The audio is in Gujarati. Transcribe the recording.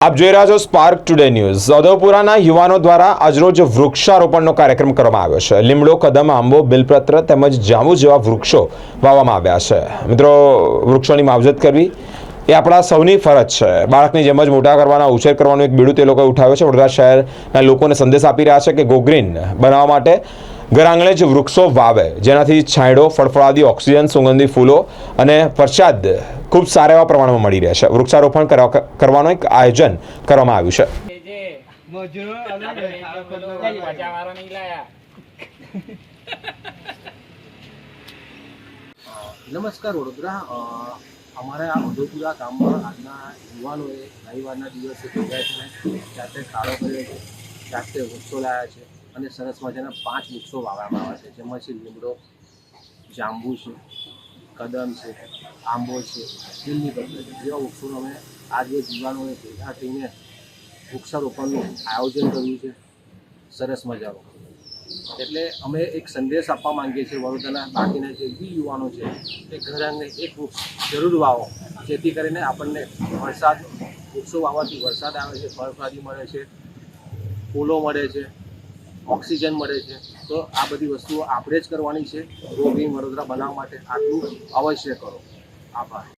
આપ જોઈ રહ્યા છો સ્પાર્ક ટુડે ન્યૂઝ ઉદયપુરાના યુવાનો દ્વારા આજરોજ વૃક્ષારોપણનો કાર્યક્રમ કરવામાં આવ્યો છે. લીમડો, કદમ, આંબો, બિલપત્ર તેમજ જાંબુ જેવા વૃક્ષો વાવવામાં આવ્યા છે. મિત્રો, વૃક્ષોની માવજત કરવી એ આપણા સૌની ફરજ છે. બાળકની જેમ જ મોટા કરવાના, ઉછેર કરવાનું એક બીડું તે લોકોએ ઉઠાવ્યો છે. વડોદરા શહેરના લોકોને સંદેશ આપી રહ્યા છે કે ગોગ્રીન બનાવવા માટે ઘર આંગણે જ વૃક્ષો વાવે, જેનાથી છાંયડો, ફળફળાદી ઓક્સિજન, સુગંધી ફૂલો અને પ્રસાદ ખૂબ સારા એવા પ્રમાણમાં મળી રહે છે. વૃક્ષારોપણ કરવાનું એક આયોજન કરવામાં આવ્યું છે. નમસ્કાર વડોદરા. અમારા આ વડોદરા ગામમાં આજના યુવાનોએ રવિવારના દિવસે ભેગા થઈને જાતે કાળો કર્યો છે. જાતે વૃક્ષો લાવ્યા છે અને સરસ મજાના પાંચ વૃક્ષો વાવવામાં આવ્યા છે. જેમાં છે લીમડો, જાંબુ છે, કદમ છે, આંબો છે દિલ્હી પત્ર જેવા વૃક્ષોનો અમે આજે યુવાનોએ ભેગા થઈને વૃક્ષારોપણનું આયોજન કર્યું છે. સરસ મજાનું. એટલે અમે એક સંદેશ આપવા માંગીએ છીએ વડોદરાના બાકીના જે બી યુવાનો છે એ ઘર એક વૃક્ષ જરૂર વાવો. જેથી કરીને આપણને વરસાદ, વૃક્ષો વાવવાથી વરસાદ આવે છે, ફળફળાદી મળે છે ફૂલો મળે છે, ઓક્સિજન મળે છે, તો આ બધી વસ્તુઓ આપણે જ કરવાની છે. રોગી વડોદરા બનાવવા માટે આટલું અવશ્ય કરો. આભાર.